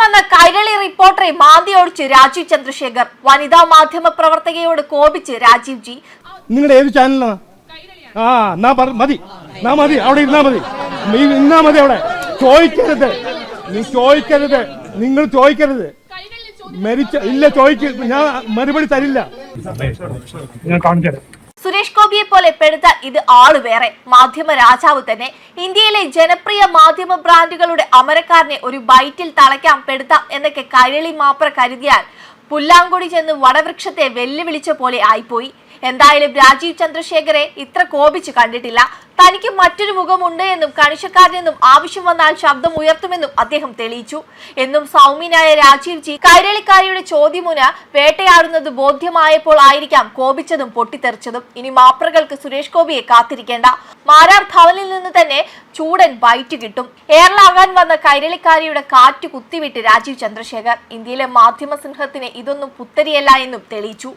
വന്ന കൈരളി റിപ്പോർട്ടറെ മാന്തി ഓടിച്ച് രാജീവ് ചന്ദ്രശേഖർ. വനിതാ മാധ്യമ പ്രവർത്തകയോട് കോപിച്ച് രാജീവ് ജി. നിങ്ങളുടെ ഏത് ചാനലാണ് ആ എന്നാ മതി. എന്നാ മതി അവിടെ ഇരുന്നാ മതി. നീ ഇന്നാ മതി അവിടെ. ചോദിക്കരുത്. നീ ചോദിക്കരുത്. നിങ്ങൾ ചോദിക്കരുത്. മരിച്ച ഇല്ല ചോദിക്ക ഞാൻ മറുപടി തരില്ല. സുരേഷ് ഗോപിയെ പോലെ പെടുത്ത ഇത് ആൾ വേറെ. മാധ്യമ രാജാവ് തന്നെ. ഇന്ത്യയിലെ ജനപ്രിയ മാധ്യമ ബ്രാൻഡുകളുടെ അമരക്കാരനെ ഒരു ബൈറ്റിൽ തളയ്ക്കാം പെടുത്താം എന്നൊക്കെ കരളി മാപ്ര കരുതിയാൽ പുല്ലാങ്കുടി ചെന്ന് വടവൃക്ഷത്തെ വെല്ലുവിളിച്ച പോലെ ആയിപ്പോയി. എന്തായാലും രാജീവ് ചന്ദ്രശേഖരെ ഇത്ര കോപിച്ച് കണ്ടിട്ടില്ല. തനിക്ക് മറ്റൊരു മുഖമുണ്ട് എന്നും കണിശക്കാരനെന്നും ആവശ്യം വന്നാൽ ശബ്ദം ഉയർത്തുമെന്നും അദ്ദേഹം തെളിയിച്ചു. എന്നും സൗമ്യനായ രാജീവ് ജി കൈരളിക്കാരിയുടെ ചോദ്യമുന വേട്ടയാടുന്നത് ബോധ്യമായപ്പോൾ ആയിരിക്കാം കോപിച്ചതും പൊട്ടിത്തെറിച്ചതും. ഇനി മാപ്രകൾക്ക് സുരേഷ് ഗോപിയെ കാത്തിരിക്കേണ്ട. മാരാർ ഭവനിൽ നിന്ന് തന്നെ ചൂടൻ ബൈറ്റ് കിട്ടും. എയർലാകാൻ വന്ന കൈരളിക്കാരിയുടെ കാറ്റ് കുത്തിവിട്ട് രാജീവ് ചന്ദ്രശേഖർ. ഇന്ത്യയിലെ മാധ്യമ സിംഹത്തിന് ഇതൊന്നും പുത്തരിയല്ല എന്നും തെളിയിച്ചു.